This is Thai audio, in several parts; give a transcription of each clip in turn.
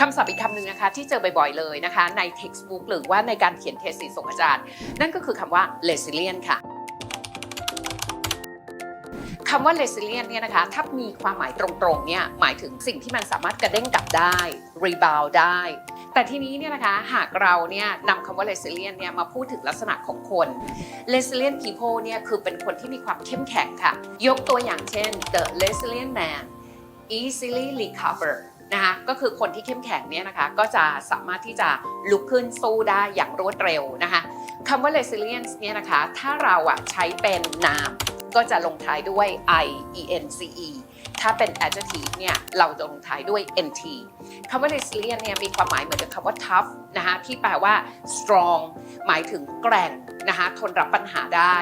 คำศัพท์อีกคำหนึ่งนะคะที่เจอบ่อยๆเลยนะคะ ใน textbook หรือว่าในการเขียนเทสส่งอาจารย์ นั่นก็คือคำว่า resilient ค่ะคำว่า resilient เนี่ยนะคะถ้ามีความหมายตรงๆเนี่ยหมายถึงสิ่งที่มันสามารถกระเด้งกลับได้ rebound ได้ แต่ทีนี้เนี่ยนะคะหากเราเนี่ยนำคำว่า resilient เนี่ยมาพูดถึงลักษณะของคน resilient people เนี่ยคือเป็นคนที่มีความเข้มแข็งค่ะ ยกตัวอย่างเช่น the resilient man easily recover นะคะก็คือคนที่เข้มแข็งเนี่ยนะคะก็จะสามารถที่จะลุกขึ้นสู้ได้อย่างรวดเร็วนะคะคำว่า resilience เนี่ยนะคะถ้าเราอะใช้เป็นนามก็จะลงท้ายด้วย i e n c e ถ้าเป็น adjective เนี่ยเราจะลงท้ายด้วย nt คำว่า resilient เนี่ยมีความหมายเหมือนกับคำว่า tough นะคะที่แปลว่า strong หมายถึงแกร่ง นะคะทนรับปัญหาได้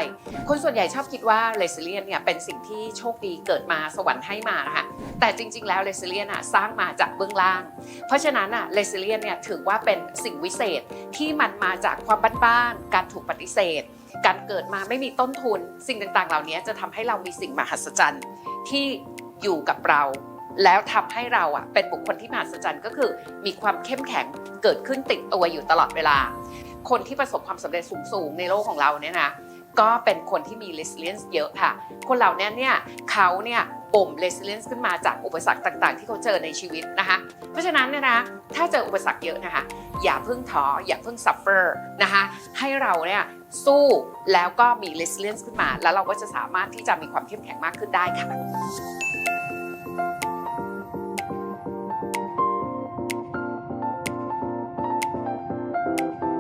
คนส่วนใหญ่ชอบคิดว่า resilient เนี่ยเป็นสิ่งที่โชคดีเกิดมาสวรรค์ให้มานะคะแต่จริง ๆ แล้ว resilient อะสร้างมาจากเบื้องล่าง เพราะฉะนั้นอะ resilient เนี่ยถือว่าเป็นสิ่งวิเศษที่มันมาจากความบ้านๆการถูกปฏิเสธ การเกิดมาไม่มีต้นทุน สิ่งต่างๆ เหล่านี้จะทำให้เรามีสิ่งมหัศจรรย์ที่อยู่กับเราแล้วทำให้เราอะเป็นบุคคลที่มหัศจรรย์ก็คือ มีความเข้มแข็งเกิดขึ้นติดตัวอยู่ตลอดเวลา คนที่ประสบความสำเร็จสูงๆในโลกของเราเนี่ยนะก็เป็นคนที่มี resilience เยอะค่ะ คนเหล่านี้เนี่ยเขาเนี่ยบ่ม resilience ขึ้นมาจากอุปสรรคต่างๆ ที่เขาเจอในชีวิตนะคะ เพราะฉะนั้นเนี่ยนะถ้าเจออุปสรรคเยอะนะคะ อย่าเพิ่งท้ออย่าเพิ่ง suffer นะคะ ให้เราเนี่ยสู้แล้วก็มี resilience ขึ้นมา แล้วเราก็จะสามารถที่จะมีความเข้มแข็งมากขึ้นได้ค่ะ